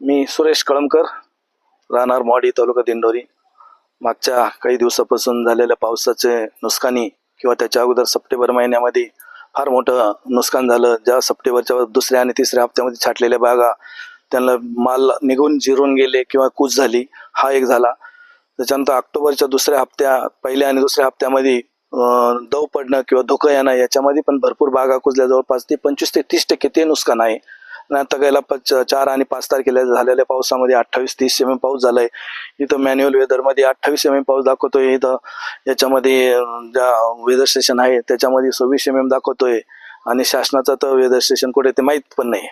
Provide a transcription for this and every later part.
मी सुरेश कळमकर राहणार मॉडी तालुका दिंडोरी. मागच्या काही दिवसापासून झालेल्या पावसाचे नुकसानी किंवा त्याच्या अगोदर सप्टेंबर महिन्यामध्ये फार मोठं नुकसान झालं. ज्या सप्टेंबरच्या दुसऱ्या आणि तिसऱ्या हप्त्यामध्ये छाटलेल्या बागा त्यांना माल निघून जिरून गेले किंवा कूच झाली हा एक झाला. त्याच्यानंतर ऑक्टोबरच्या दुसऱ्या हप्त्या पहिल्या आणि दुसऱ्या हप्त्यामध्ये दव पडणं किंवा धुकं येणं याच्यामध्ये पण भरपूर बागा कुजल्या. जवळपास ते पंचवीस ते तीस टक्के ते नुकसान आहे. आणि आता गेल्या चार आणि पाच तारखेला झालेल्या पावसामध्ये अठ्ठावीस तीस एम एम पाऊस झालाय. इथं मॅन्युअल वेदरमध्ये अठ्ठावीस एम एम पाऊस दाखवतोय. इथं याच्यामध्ये ज्या वेदर स्टेशन आहे त्याच्यामध्ये सव्वीस एम एम दाखवतोय. आणि शासनाचं तर वेदर स्टेशन कुठे ते माहीत पण नाही.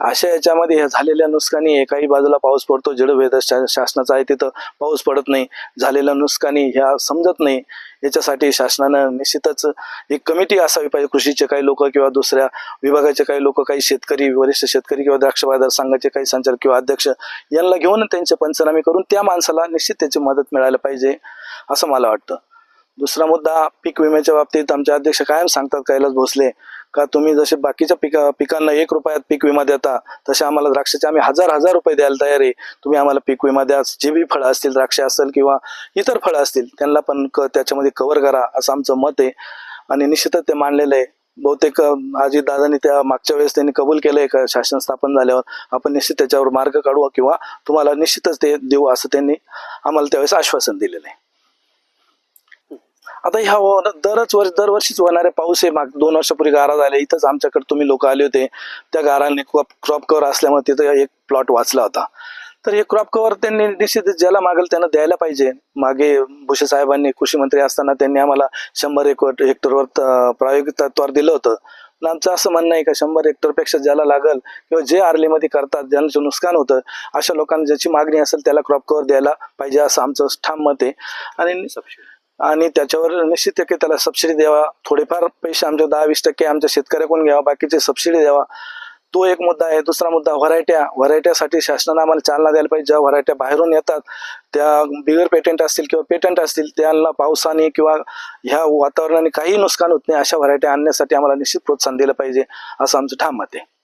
अशा याच्यामध्ये झालेल्या नुकसानी एकाही बाजूला पाऊस पडतो. जेवढं शासनाचा शा आहे तिथं पाऊस पडत नाही. झालेल्या नुकसानी ह्या समजत नाही. याच्यासाठी शासनानं निश्चितच एक कमिटी असावी पाहिजे. कृषीचे काही लोक किंवा दुसऱ्या विभागाचे काही लोक काही शेतकरी वरिष्ठ शेतकरी किंवा द्राक्ष बाजार संघाचे काही संचालक किंवा अध्यक्ष यांना घेऊन त्यांचे पंचनामे करून त्या माणसाला निश्चित त्याची मदत मिळायला पाहिजे असं मला वाटतं. दुसरा मुद्दा पीक विम्याच्या बाबतीत आमचे अध्यक्ष कायम सांगतात कैलास भोसले का तुम्ही जसे बाकीच्या पिका पिकांना एक रुपयात पीक विमा देता तसे आम्हाला द्राक्षाचे आम्ही हजार हजार रुपये द्यायला तयार आहे. तुम्ही आम्हाला पीक विमा द्या जे बी फळं असतील द्राक्ष असेल किंवा इतर फळं असतील त्यांना पण क त्याच्यामध्ये कव्हर करा असं आमचं मत आहे. आणि निश्चितच ते मांडलेलं आहे. बहुतेक आजी दादांनी त्या मागच्या वेळेस त्यांनी कबूल केलं आहे का शासन स्थापन झाल्यावर आपण निश्चित त्याच्यावर मार्ग काढू किंवा तुम्हाला निश्चितच ते देऊ असं त्यांनी आम्हाला त्यावेळेस आश्वासन दिलेलं आहे. आता ह्या दरच वर्ष दरवर्षीच होणारे पाऊस आहे. माग दोन वर्षापूर्वी गारा झाले इथंच आमच्याकडे तुम्ही लोक आले होते. त्या गारांनी क्रॉप क्रॉप कव्हर असल्यामुळे तिथं एक प्लॉट वाचला होता. तर हे क्रॉप कव्हर त्यांनी निश्चित ज्याला मागेल त्यांना द्यायला पाहिजे. मागे भुसे साहेबांनी कृषी मंत्री असताना त्यांनी आम्हाला शंभर एक हेक्टरवर प्रायोगिक तत्वावर दिलं होतं. पण आमचं असं म्हणणं आहे का शंभर हेक्टरपेक्षा ज्याला लागल किंवा जे आर्लीमध्ये करतात ज्यांचं नुकसान होतं अशा लोकांना ज्याची मागणी असेल त्याला क्रॉप कव्हर द्यायला पाहिजे असं आमचं ठाम मत आहे. आणि आणि त्याच्यावर निश्चित टक्के त्याला सबसिडी द्यावा. थोडेफार पैसे आमच्या दहा वीस टक्के आमच्या शेतकऱ्याकडून घ्यावा. बाकीचे सबसिडी द्यावा. तो एक मुद्दा आहे. दुसरा मुद्दा व्हरायट्या. व्हरायट्यासाठी शासनानं आम्हाला चालना द्यायला पाहिजे. ज्या व्हरायट्या बाहेरून येतात त्या बिगर पेटंट असतील किंवा पेटंट असतील त्यांना पावसाने किंवा ह्या वातावरणाने काही नुकसान होत नाही अशा व्हरायट्या आणण्यासाठी आम्हाला निश्चित प्रोत्साहन दिलं पाहिजे असं आमचं ठाम मत आहे.